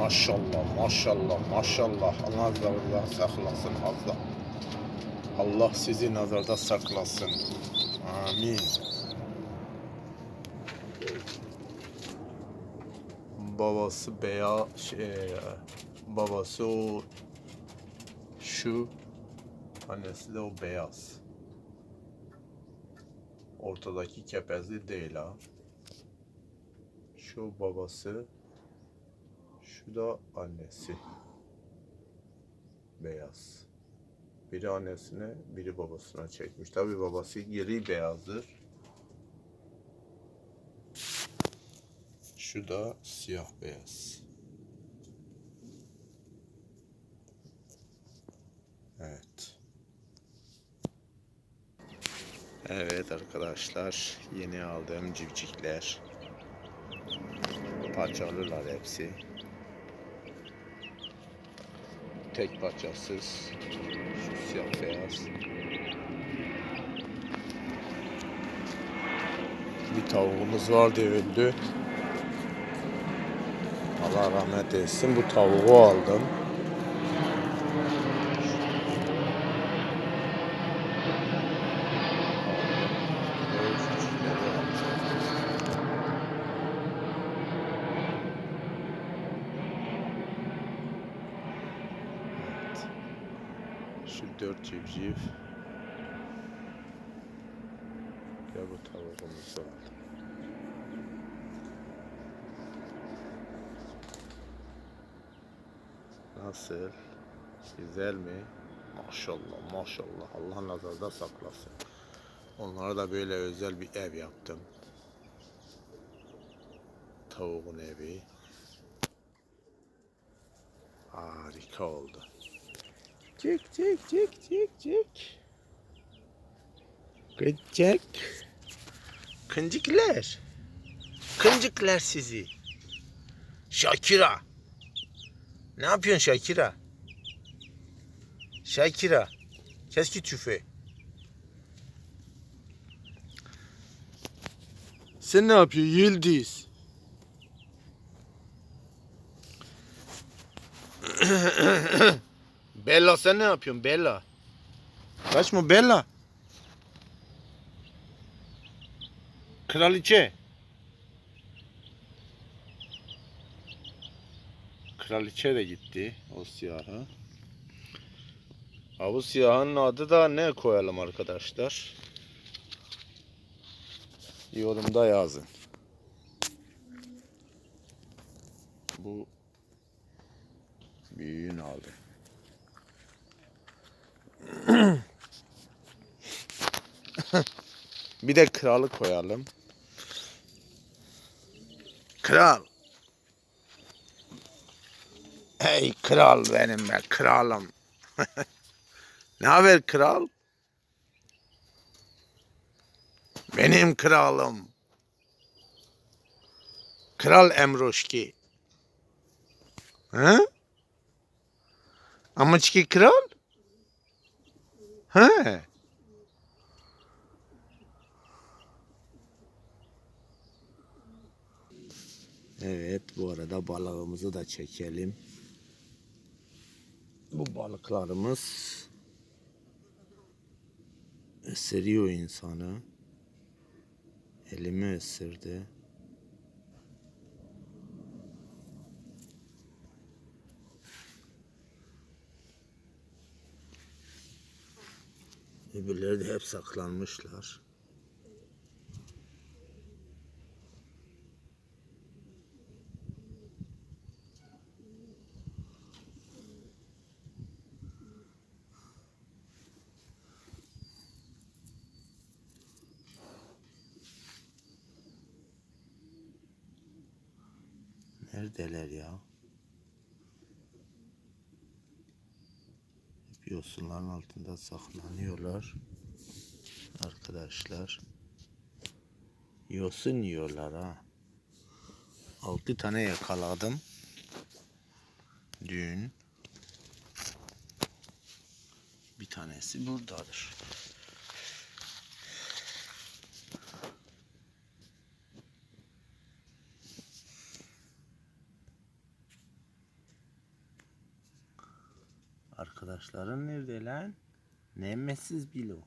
Maşallah, maşallah, maşallah. Allah nazarda saklasın Allah. Allah sizi nazarda saklasın. Amin. Babası beyaz şey, babası o şu, annesi de o beyaz. Ortadaki kepezli değil ha. Şu babası, şu da annesi. Beyaz. Biri annesine, biri babasına çekmiş. Tabi babası gri beyazdır. Şu da siyah beyaz. Evet. Evet arkadaşlar, yeni aldığım civcikler. Parçalılar hepsi. Tek parçasız. Şu siyah beyaz. Bir tavuğumuz vardı öldü. Allah rahmet etsin. Bu tavuğu aldım. Evet. Şu dört civciv. Ya bu tavuğumuzu aldım. Nasıl? Güzel mi? Maşallah maşallah. Allah nazarda saklasın. Onlara da böyle özel bir ev yaptım. Tavuğun evi. Harika oldu. Çık çık çık çık çık. Gıcık. Kıncıklar. Kıncıklar sizi. Şakira. Ne yapıyorsun Şakira? Şakira. Keski tüfeği. Sen ne yapıyorsun Yıldız? Bella sen ne yapıyorsun Bella? Kaçma Bella. Kraliçe. Kraliçe de gitti o siyaha. Ha bu siyahın adı da ne koyalım arkadaşlar? Yorumda yazın. Bu büyüğün aldı. Bir de kralı koyalım. Kral. Hey kral benim be kralım. ne haber kral? Benim kralım. Kral Emroşki. He? Amaçki kral? He. Evet bu arada balığımızı da çekelim. Bu balıklarımız ısırıyor insanı. Elimi ısırdı. Öbürleri de hep saklanmışlar. Neredeler ya? Yosunların altında saklanıyorlar. Arkadaşlar. Yosun yiyorlar ha. Altı tane yakaladım. Dün. Bir tanesi buradadır. Arkadaşların nerede lan? Nemetsiz Bilo.